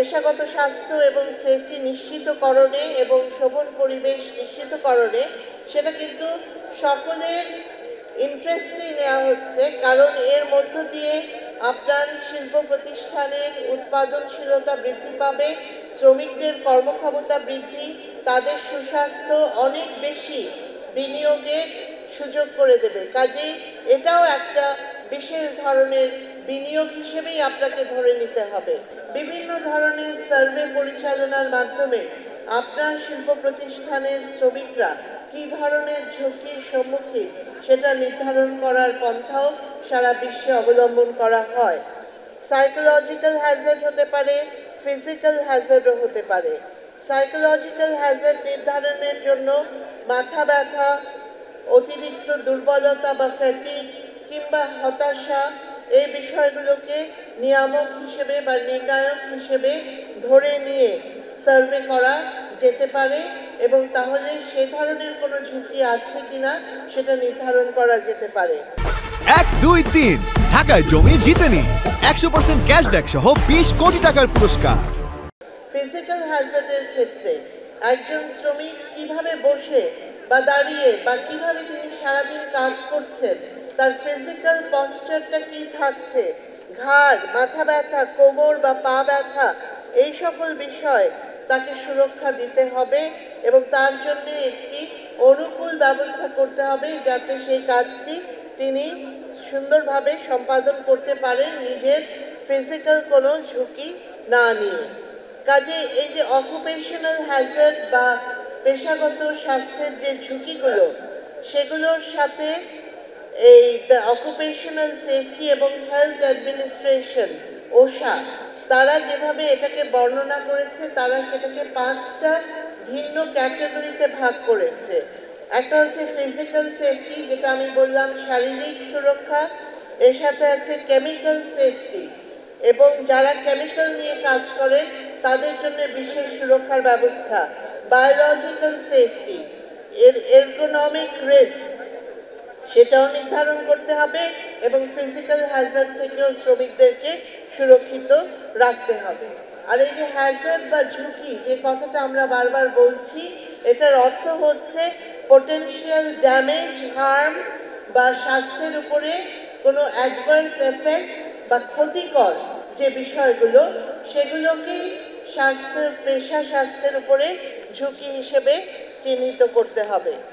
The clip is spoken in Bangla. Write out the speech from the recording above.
পেশাগত স্বাস্থ্য এবং সেফটি নিশ্চিতকরণে এবং শোভন পরিবেশ নিশ্চিতকরণে সেটা কিন্তু সকলের ইন্টারেস্টেই নেওয়া হচ্ছে। কারণ এর মধ্য দিয়ে আপনার শিল্প প্রতিষ্ঠানের উৎপাদনশীলতা বৃদ্ধি পাবে, শ্রমিকদের কর্মক্ষমতা বৃদ্ধি, তাদের সুস্বাস্থ্য অনেক বেশি বিনিয়োগের সুযোগ করে দেবে। কাজেই এটাও একটা বিশেষ ধরনের বিনিয়োগ হিসেবেই আপনাকে ধরে নিতে হবে। বিভিন্ন ধরনের সার্ভে পরিচালনার মাধ্যমে আপনার শিল্প প্রতিষ্ঠানের শ্রমিকরা কী ধরনের ঝুঁকির সম্মুখীন সেটা নির্ধারণ করার পন্থাও সারা বিশ্বে অবলম্বন করা হয়। সাইকোলজিক্যাল হ্যাজার্ড হতে পারে ফিজিক্যাল হ্যাজার্ডও হতে পারে। সাইকোলজিক্যাল হ্যাজার্ড নির্ধারণের জন্য মাথা ব্যথা, অতিরিক্ত দুর্বলতা বা ফ্যাটিক কিংবা হতাশা এই বিষয়গুলোকে নিয়ামক হিসেবে বা নির্ণায়ক হিসেবে ধরে নিয়ে সার্ভে করা যেতে পারে এবং তাহলে সে ধরনের কোনো ঝুঁকি আছে কিনা সেটা নির্ধারণ করা যেতে পারে। এক দুই তিন। ঢাকায় জমি জিতে নিন একশো পার্সেন্ট ক্যাশব্যাক সহ বিশ কোটি টাকার পুরস্কার। ফিজিক্যাল হ্যাজার্ডের ক্ষেত্রে একজন শ্রমিক কীভাবে বসে বা দাঁড়িয়ে বা কীভাবে তিনি সারাদিন কাজ করছেন তার ফিজিক্যাল পশ্চারটা কি থাকছে? ঘাড়, মাথা ব্যথা, কোমর বা পা ব্যথা, এই সকল বিষয় তাকে সুরক্ষা দিতে হবে এবং তার জন্য একটি অনুকূল ব্যবস্থা করতে হবে যাতে সেই কাজটি তিনি সুন্দরভাবে সম্পাদন করতে পারেন নিজের ফিজিক্যাল কোনো ঝুঁকি না নিয়ে। কাজে এই যে অকুপেশনাল হ্যাজার্ড বা পেশাগত স্বাস্থ্যের যে ঝুঁকিগুলো, সেগুলোর সাথে এই দ্য অকুপেশনাল সেফটি এবং হেলথ অ্যাডমিনিস্ট্রেশন ওষা তারা যেভাবে এটাকে বর্ণনা করেছে, তারা সেটাকে পাঁচটা ভিন্ন ক্যাটাগরিতে ভাগ করেছে। একটা হচ্ছে ফিজিক্যাল সেফটি যেটা আমি বললাম শারীরিক সুরক্ষা, এর সাথে আছে কেমিক্যাল সেফটি এবং যারা কেমিক্যাল নিয়ে কাজ করেন তাদের জন্য বিশেষ সুরক্ষার ব্যবস্থা। বায়োলজিক্যাল সেফটি এর এরগোনমিক রিস্ক সেটাও নির্ধারণ করতে হবে এবং ফিজিক্যাল হ্যাজার্ড থেকেও শ্রমিকদেরকে সুরক্ষিত রাখতে হবে। আর এই যে হ্যাজার্ড বা ঝুঁকি যে কথাটা আমরা বারবার বলছি, এটার অর্থ হচ্ছে পোটেনশিয়াল ড্যামেজ হার্ম বা স্বাস্থ্যের উপরে কোনো অ্যাডভার্স এফেক্ট বা ক্ষতিকর যে বিষয়গুলো, সেগুলোকেই স্বাস্থ্য, পেশা স্বাস্থ্যের উপরে ঝুঁকি হিসেবে চিহ্নিত করতে হবে।